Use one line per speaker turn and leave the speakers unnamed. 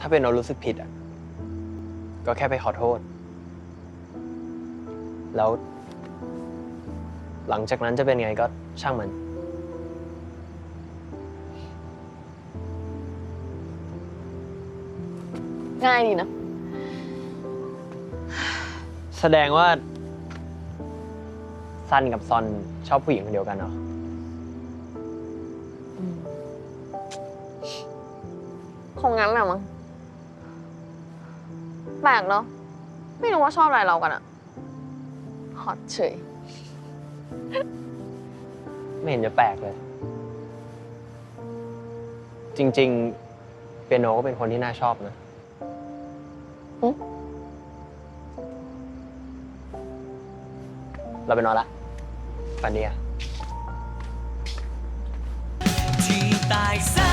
ถ้าเป็นโนรู้สึกผิดอะ ก็แค่ไปขอโทษ แล้ว หลังจากนั้นจะเป็นไงก็ช่างมัน
ง่ายดีนะ
แสดงว่าซันกับซอนชอบผู้หญิงคนเดียวกันเหรอ
คงงั้นแหละมั้ง แปลกเนาะไม่รู้ว่าชอบอะไรเรากันอะฮอตเฉย
ไม่เห็นจะแปลกเลย จริง ๆ เปียโนก็เป็นคนที่น่าชอบนะ
หึ
เราไปนอนละฝันดีอะ
ที่ใต้แส